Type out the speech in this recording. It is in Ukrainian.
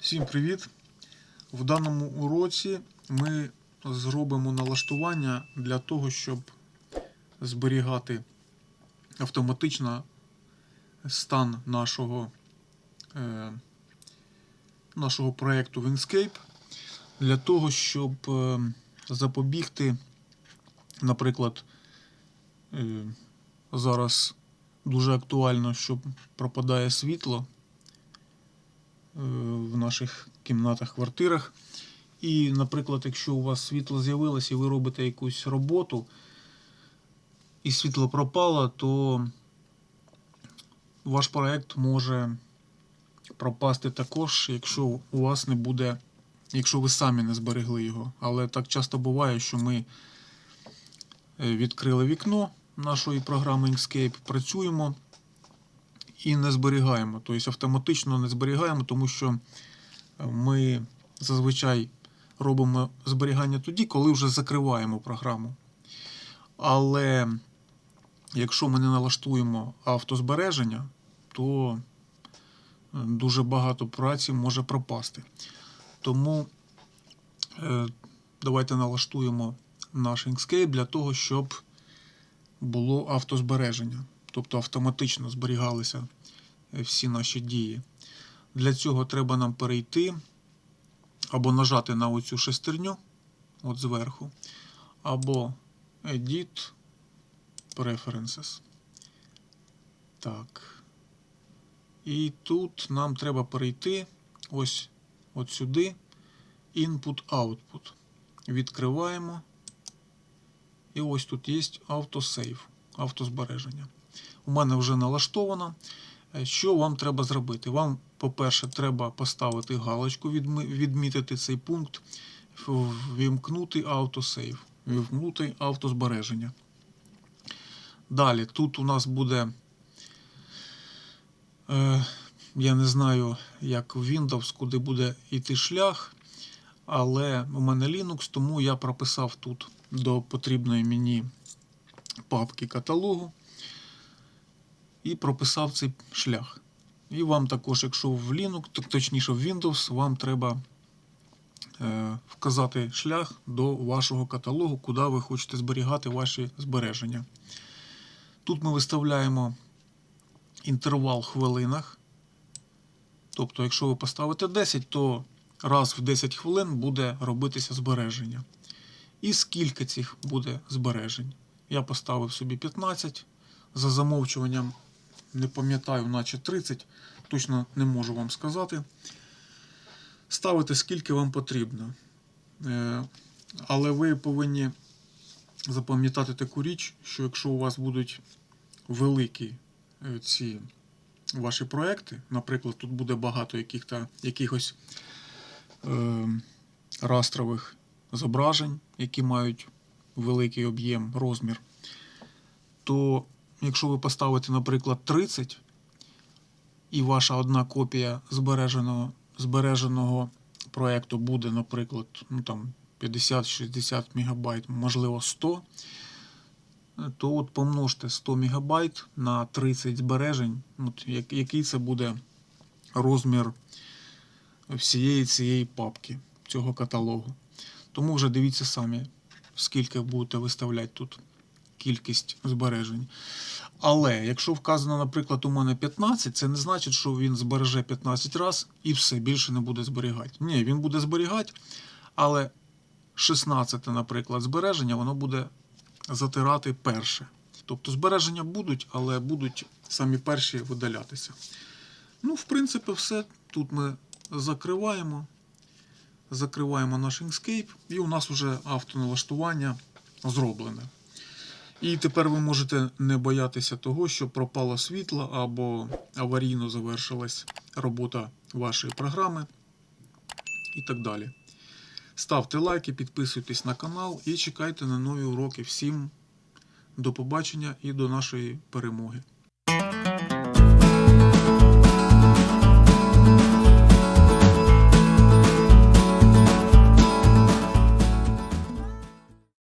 Всім привіт! В даному уроці ми зробимо налаштування для того, щоб зберігати автоматично стан нашого, е, нашого проєкту Windscape для того, щоб е, запобігти, наприклад, е, зараз дуже актуально, що пропадає світло в наших кімнатах, квартирах. І, наприклад, якщо у вас світло з'явилося і ви робите якусь роботу, і світло пропало, то ваш проект може пропасти також, якщо у вас не буде, якщо ви самі не зберегли його. Але так часто буває, що ми е, відкрили вікно нашої програми Inkscape, працюємо і не зберігаємо. Тобто автоматично не зберігаємо, тому що е, ми зазвичай робимо зберігання тоді, коли вже закриваємо програму. Але якщо ми не налаштуємо автозбереження, то е, дуже багато праці може пропасти. Тому е, давайте налаштуємо наш Inkscape для того, щоб було автозбереження, тобто автоматично зберігалися е, всі наші дії. Для цього треба нам перейти або нажати на оцю шестерню от зверху, або Edit Preferences. Так. І тут нам треба перейти ось от сюди. Input-Output. Відкриваємо. І ось тут є автосейв, автозбереження. У мене вже налаштовано. Е, Що вам треба зробити? Вам, по-перше, треба поставити галочку, відмітити цей пункт, вімкнути автосейв, вімкнути автозбереження. Далі, тут у нас буде. Е, я не знаю, як в Windows, куди буде йти шлях, але у мене Linux, тому я прописав тут до потрібної мені папки каталогу і прописав цей шлях. І вам також, якщо в Linux, точніше в Windows, вам треба е, вказати шлях до вашого каталогу, куди ви хочете зберігати ваші збереження. Тут ми виставляємо інтервал в хвилинах. Тобто, якщо ви поставите 10, то раз в 10 хвилин буде робитися збереження. І скільки цих буде збережень? Я поставив собі 15. За замовчуванням не пам'ятаю, наче 30. Точно не можу вам сказати. Ставити скільки вам потрібно. Е, Але ви повинні запам'ятати таку річ, що якщо у вас будуть великі е, ці ваші проекти, наприклад, тут буде багато яких-то, якихось е, растрових зображень, які мають великий об'єм, розмір, то якщо ви поставите, наприклад, 30, і ваша одна копія збереженого, збереженого проєкту буде, наприклад, ну, там, 50-60 МБ, можливо 100, то от помножте 100 МБ на 30 збережень, от, який це буде розмір всієї цієї папки, цього каталогу. Тому вже дивіться самі, скільки будете виставляти тут кількість збережень. Але якщо вказано, наприклад, у мене 15, це не значить, що він збереже 15 разів і все більше не буде зберігати. Ні, він буде зберігати, але 16, наприклад, збереження, воно буде затирати перше. Тобто збереження будуть, але будуть самі перші видалятися. Ну, в принципі, все. Тут ми закриваємо. Закриваємо наш Inkscape, і у нас вже автоналаштування зроблене. І тепер ви можете не боятися того, що пропало світло або аварійно завершилась робота вашої програми і так далі. Ставте лайки, підписуйтесь на канал і чекайте на нові уроки. Всім до побачення і до нашої перемоги.